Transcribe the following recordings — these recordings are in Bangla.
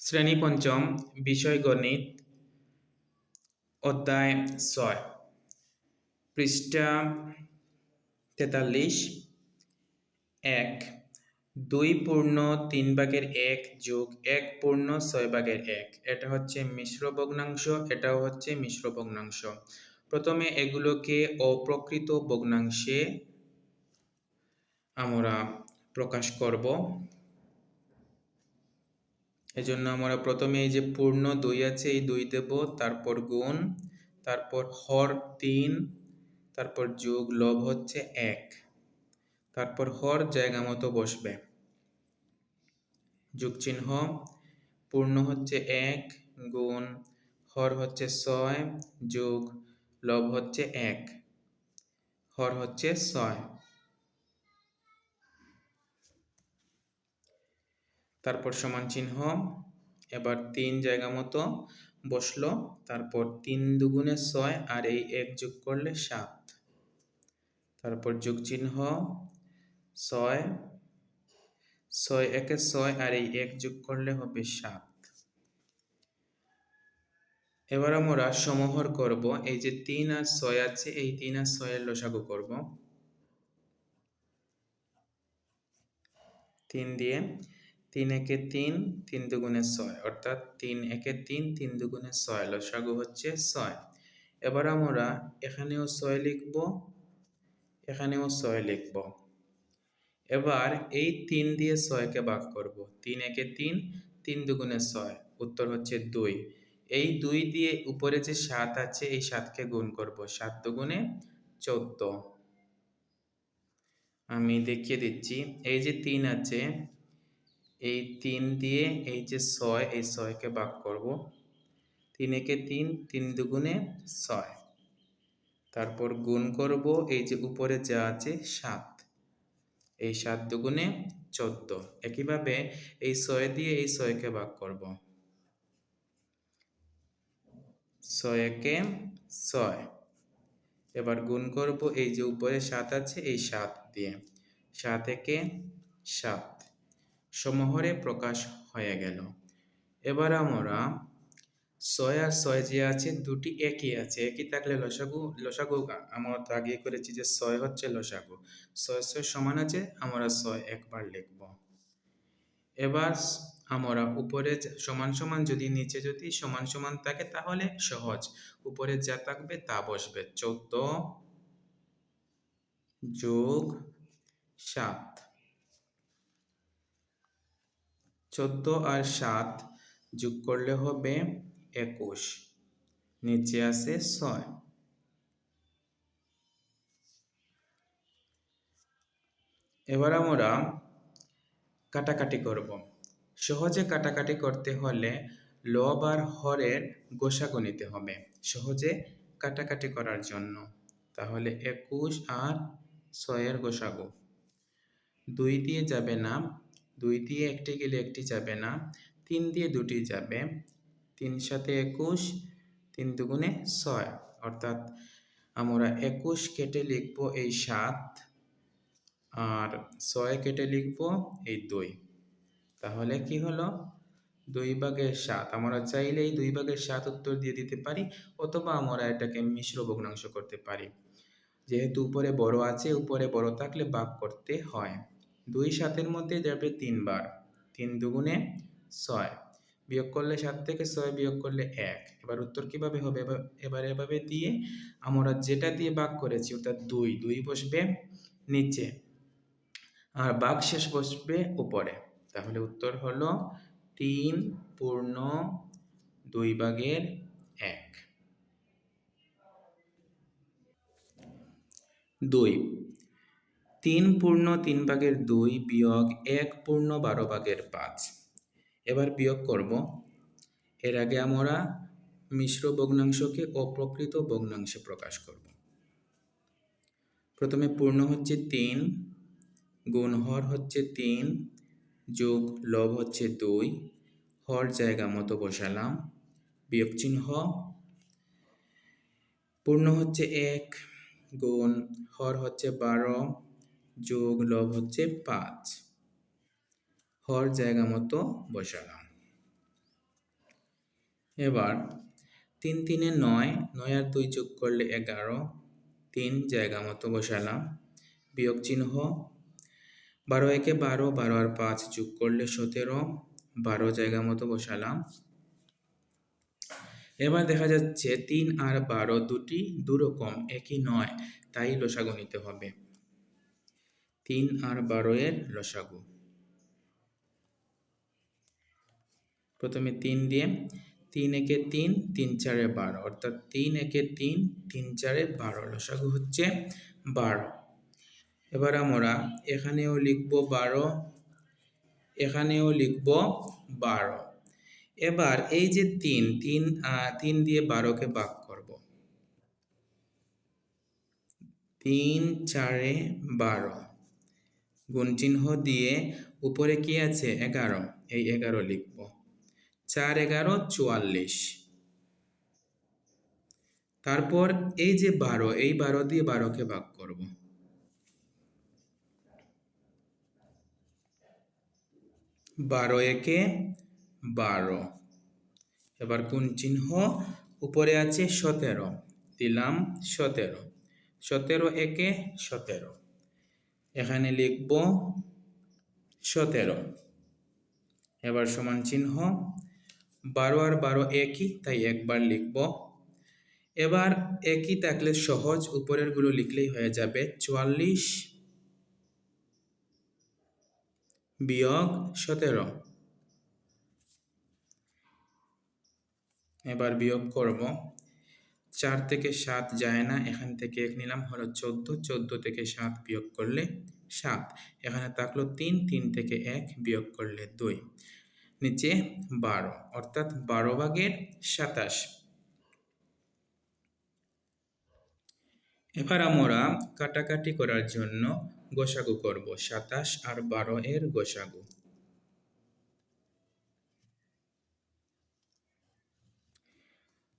শ্রেণি পঞ্চম, বিষয় গণিত, অধ্যায় ছয়। পৃষ্ঠা তেতাল্লিশ, এক। দুই পূর্ণ তিন ভাগের এক যোগ এক পূর্ণ ছয় ভাগের এক। এটা হচ্ছে মিশ্র ভগ্নাংশ, এটাও হচ্ছে মিশ্র ভগ্নাংশ। প্রথমে এগুলোকে অপ্রকৃত ভগ্নাংশে আমরা প্রকাশ করব। এজন্য আমরা প্রথমে এই যে পূর্ণ দুই আছে, এই দুই দেব, তারপর গুণ, তারপর হর তিন, তারপর যোগ লব হচ্ছে এক। তারপর হর জায়গা মতো বসবে। যোগ চিহ্ন, পূর্ণ হচ্ছে এক, গুণ, হর হচ্ছে ছয়, যোগ লব হচ্ছে এক, হর হচ্ছে ছয়। তারপর সমান চিহ্ন, এবার তিন জায়গা মতো বসল, তারপর তিন দুগুণে ছয় আর এই এক যোগ করলে সাত। তারপর যোগ চিহ্ন, ছয় ছয় একে ছয় আর এই এক যোগ করলে হবে সাত। এবার আমরা সমহর করব, এই যে তিন আর ছয় আছে, এই তিন আর ছয়ের লসাগু করব। তিন দিয়ে তিন একে তিন তিন দুগুণে ছয়। অর্থাৎ তিন একে তিন তিন দুগুণে ছয়। লসাগু হচ্ছে ছয়। এবার আমরা এখানেও ছয় লিখব, এখানেও ছয় লিখব। এবার এই তিন দিয়ে ছয়কে ভাগ করব। তিন একে তিন তিন দুগুণে ছয়। উত্তর হচ্ছে দুই। এই দুই দিয়ে উপরে যে সাত আছে, এই সাতকে গুণ করব। সাত দুগুণে চোদ্দ। আমি দেখিয়ে দিচ্ছি। এই যে তিন আছে এই তিন দিয়ে এই যে ছয়, এই ছয়কে ভাগ করব। তিন একে তিন তিন দুগুণে ছয়। তারপর গুণ করব এই যে উপরে যা আছে সাত। এই সাত দুগুণে চোদ্দ। একইভাবে এই ছয় দিয়ে এই ছয়কে ভাগ করব। ছয় একে ছয়। এবার গুণ করব এই যে উপরে সাত আছে এই সাত দিয়ে। সাত একে সাত। সমহরে প্রকাশ হয়ে গেল। এবার আমরা ছয় আর ছয় যে আছে, দুটি একই আছে একই থাকলে লসাগু লসাগু আমরা তো আগে করেছি যে ছয় হচ্ছে লসাগু। ছয় ছয় সমান আছে, আমরা ছয় একবার লিখব। এবার আমরা উপরে সমান সমান যদি নিচে যদি সমান সমান থাকে, তাহলে সহজ। উপরে যা থাকবে, তা বসবে। চোদ্দ যোগ সাত। চোদ্দ আর সাত যোগ করলে হবে একুশ। নিচে আছে ছয়। এবার আমরা কাটাকাটি করব। সহজে কাটাকাটি করতে হলে লব আর হরের গোসাগু নিতে হবে সহজে কাটাকাটি করার জন্য। তাহলে একুশ আর ছয়ের গোসাগু। দুই দিয়ে যাবে না দুই দিয়ে একটি গেলে একটি যাবে না। তিন দিয়ে দুটি যাবে। তিন সাথে একুশ, তিন দুগুণে ছয়। অর্থাৎ আমরা একুশ কেটে লিখব এই সাত, আর ছয় কেটে লিখব এই দুই। তাহলে কি হলো? দুই ভাগের সাত। আমরা চাইলে এই দুই ভাগের সাত উত্তর দিয়ে দিতে পারি, অথবা আমরা এটাকে মিশ্র ভগ্নাংশ করতে পারি। যেহেতু উপরে বড় আছে, উপরে বড় থাকলে ভাগ করতে হয়। দুই সাতের মধ্যে যাবে তিনবার। তিন দুগুণে ছয়। বিয়োগ করলে সাত থেকে ছয়, বিয়োগ করলে এক। এবার উত্তর কীভাবে হবে? এবার এভাবে দিয়ে আমরা যেটা দিয়ে ভাগ করেছি, অর্থাৎ দুই দুই বসবে নিচে আর বাঘ শেষ বসবে উপরে। তাহলে উত্তর হলো তিন পূর্ণ দুই ভাগের এক। দুই। তিন পূর্ণ তিন ভাগের দুই বিয়োগ এক পূর্ণ বারো ভাগের পাঁচ। এবার বিয়োগ করব। এর আগে আমরা মিশ্র ভগ্নাংশকে অপ্রকৃত ভগ্নাংশে প্রকাশ করব। প্রথমে পূর্ণ হচ্ছে তিন গুণ হর হচ্ছে তিন, যোগ লব হচ্ছে দুই, হর জায়গা মতো বসালাম। বিয়োগ চিহ্ন পূর্ণ হচ্ছে এক, গুণ হর হচ্ছে বারো যোগ লব হচ্ছে পাঁচ। হর জায়গা মতো বসালাম। এবার তিন তিনে নয় নয় আর দুই যোগ করলে এগারো, তিন জায়গা মতো বসালাম। বিয়োগ চিহ্ন, বারো একে বারো বারো আর পাঁচ যোগ করলে সতেরো, বারো জায়গা মতো বসালাম। এবার দেখা যাচ্ছে তিন আর বারো দুটি দুরকম একই নয়, তাই লসাগু নিতে হবে। তিন আর বারো এর লসাগু প্রথমে তিন দিয়ে তিন একে তিন তিন চারে বারো। অর্থাৎ তিন একে তিন তিন চারে বারো। লসাগু হচ্ছে বারো। এবার আমরা এখানেও লিখব বারো, এখানেও লিখব বারো। এবার এই যে তিন তিন তিন দিয়ে বারোকে ভাগ করব। তিন চারে বারো। গুণ চিহ্ন দিয়ে উপরে কি আছে? এগারো। এই এগারো লিখব। চার এগারো, চুয়াল্লিশ। তারপর এই যে বারো, এই বারো দিয়ে বারোকে ভাগ করব। বারো একে বারো। এবার কোন চিহ্ন উপরে আছে সতেরো। দিলাম সতেরো। সতেরো একে সতেরো। এখানে লিখব সতেরো। এবার সমান চিহ্ন, বারো আর বারো একই, তাই একবার লিখব। এবার একই থাকলে সহজ উপরেরগুলো লিখলেই হয়ে যাবে চুয়াল্লিশ বিয়োগ সতেরো। এবার বিয়োগ করব। চার থেকে সাত যায় না, এখান থেকে এক নিলাম, হলো চোদ্দ চোদ্দ থেকে সাত বিয়োগ করলে সাত। এখানে থাকল তিন তিন থেকে এক বিয়োগ করলে দুই। নিচে বারো, অর্থাৎ বারো ভাগের সাতাশ। এবার আমরা কাটাকাটি করার জন্য গোসাগু করব, সাতাশ আর বারো এর গোসাগু।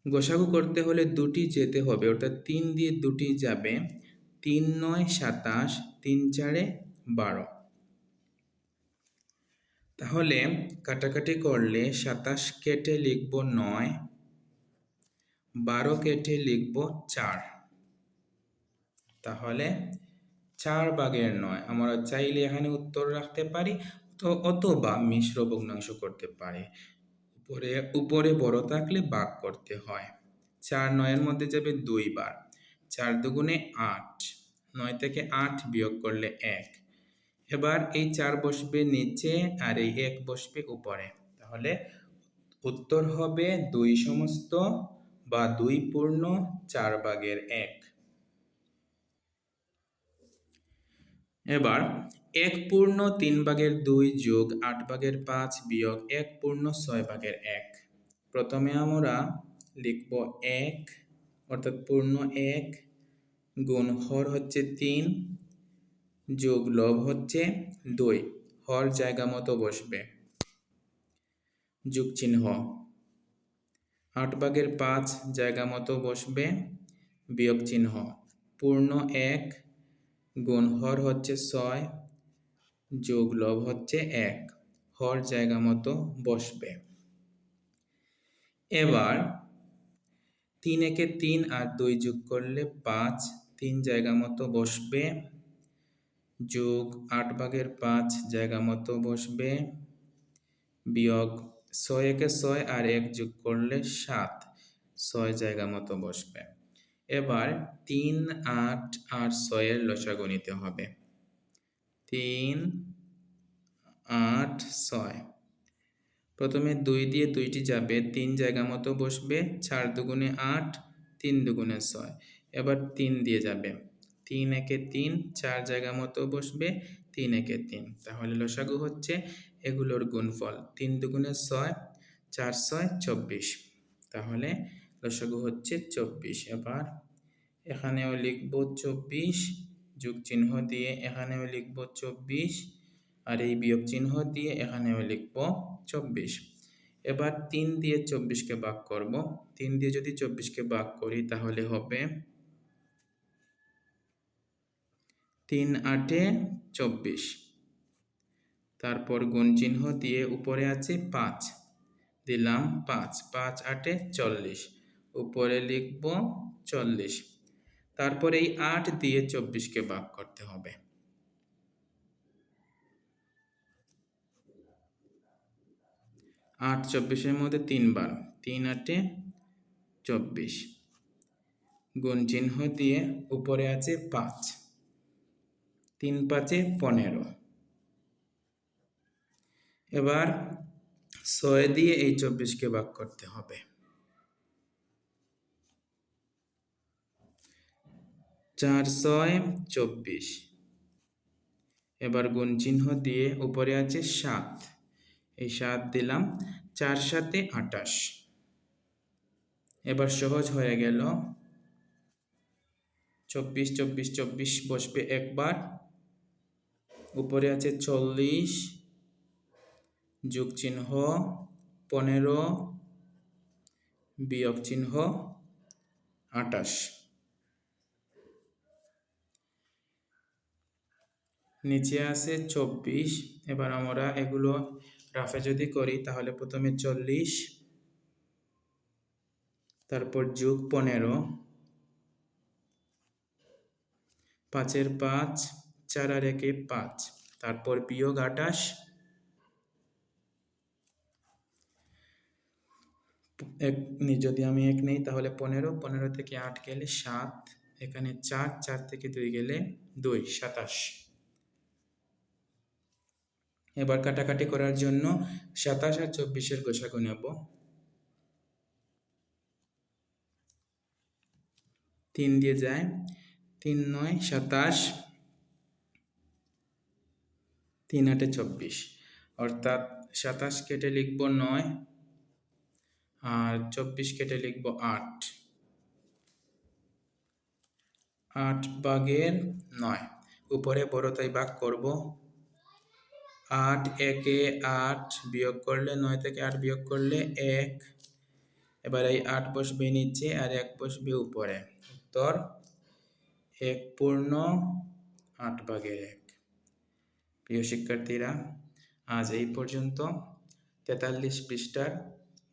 গোসাগু করতে হলে দুটি যেতে হবে, অর্থাৎ তিন দিয়ে দুটি যাবে তিন নয় সাতাশ, তিন চারে বারো। তাহলে কাটাকাটি করলে সাতাশ কেটে লিখব নয়, বারো কেটে লিখব চার। তাহলে চার ভাগের নয়, আমরা চাইলে এখানে উত্তর রাখতে পারি, অথবা মিশ্র ভগ্নাংশ করতে পারি। উপরে উপরে বড় থাকলে ভাগ করতে হয়। চার নয়ের মধ্যে যাবে দুই বার। চার দুগুণে আট। নয় থেকে আট বিয়োগ করলে এক। এবার এই চার বসবে নিচে আর এই এক বসবে উপরে। তাহলে উত্তর হবে দুই সমস্ত বা দুই পূর্ণ চার ভাগের এক। এবার এক পূর্ণ তিন ভাগের দুই যোগ আট ভাগের পাঁচ বিয়োগ এক পূর্ণ ছয় ভাগের এক। প্রথমে আমরা লিখব এক, অর্থাৎ পূর্ণ এক গুণ হর হচ্ছে তিন, যোগ লব হচ্ছে দুই। হর জায়গা মতো বসবে। যোগ চিহ্ন। আট ভাগের পাঁচ জায়গা মতো বসবে। বিয়োগ চিহ্ন। পূর্ণ এক গুণ হর হচ্ছে ছয় যোগ লব হচ্ছে এক। হর জায়গা মতো বসবে। এবার তিন একে তিন আর দুই যোগ করলে পাঁচ। তিন জায়গা মতো বসবে। যোগ আট ভাগের পাঁচ জায়গা মতো বসবে। বিয়োগ ছয় একে ছয় আর এক যোগ করলে সাত। ছয় জায়গা মতো বসবে। এবার তিন, আট আর ছয়ের লসাগু নিতে হবে। তিন, আট, ছয়। প্রথমে দুই দিয়ে দুইটি যাবে, তিন জায়গা মতো বসবে, চার দুগুণে আট, তিন দুগুণে ছয়। এবার তিন দিয়ে যাবে। তিন একে তিন, চার জায়গা মতো বসবে, তিন একে তিন। তাহলে লসাগু হচ্ছে এগুলোর গুণফল, তিন দুগুণে ছয়, চার ছয়, চব্বিশ। তাহলে লসাগু হচ্ছে চব্বিশ। এবার এখানেও লিখব চব্বিশ যোগ চিহ্ন দিয়ে এখানেও লিখব চব্বিশ আর এই বিয়োগ চিহ্ন দিয়ে এখানেও লিখব চব্বিশ। এবার তিন দিয়ে চব্বিশকে ভাগ করব। তিন দিয়ে যদি চব্বিশকে ভাগ করি তাহলে হবে তিন আটে চব্বিশ। তারপর গুণ চিহ্ন দিয়ে উপরে আছে পাঁচ। দিলাম পাঁচ পাঁচ আটে চল্লিশ। উপরে লিখব চল্লিশ। তারপর এই আট দিয়ে চব্বিশকে ভাগ করতে হবে। আট চব্বিশের মধ্যে তিনবার, তিন আটে চব্বিশ। গুণ চিহ্ন দিয়ে উপরে আছে পাঁচ। তিন পাঁচে পনেরো। এবার ছয় দিয়ে এই চব্বিশকে ভাগ করতে হবে। চার ছয় চব্বিশ। এবার গুণ চিহ্ন দিয়ে উপরে আছে সাত। এই সাত দিলাম চার সাথে আটাশ এবার সহজ হয়ে গেল। চব্বিশ চব্বিশ চব্বিশ বসবে একবার। উপরে আছে চল্লিশ যোগ চিহ্ন পনেরো বিয়োগ চিহ্ন আটাশ নিচে আছে চব্বিশ, এবার আমরা এগুলো রাফে যদি করি, তাহলে প্রথমে চল্লিশ, তারপর যোগ পনেরো, পাঁচের পাঁচ, চার আর একে পাঁচ, তারপর বিয়োগ আটাশ এক, যদি আমি এক নেই, তাহলে পনেরো পনেরো থেকে আট গেলে সাত, এখানে চার চার থেকে দুই গেলে দুই, সাতাশ। এবার কাটাকাটি করার জন্য সাতাশ আর চব্বিশের গোসাগু নেব। তিন দিয়ে যায়। তিন নয়, সাতাশ। তিন আটে চব্বিশ। অর্থাৎ সাতাশ কেটে লিখব নয় আর চব্বিশ কেটে লিখব আট। আট বাগের নয়। উপরে বড় তাই বাঘ করব। আট একে আট বিয়োগ করলে নয় থেকে আট বিয়োগ করলে এক। এবার এই আট বসবে নিচে আর এক বসবে উপরে। উত্তর, এক পূর্ণ, আট ভাগের এক। প্রিয় শিক্ষার্থীরা, আজ এই পর্যন্ত। তেতাল্লিশ পৃষ্ঠার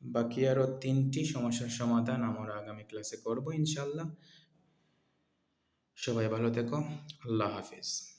বাকি আরও তিনটি সমস্যার সমাধান আমরা আগামী ক্লাসে করব ইনশাল্লাহ সবাই ভালো থেকো। আল্লাহ হাফিজ।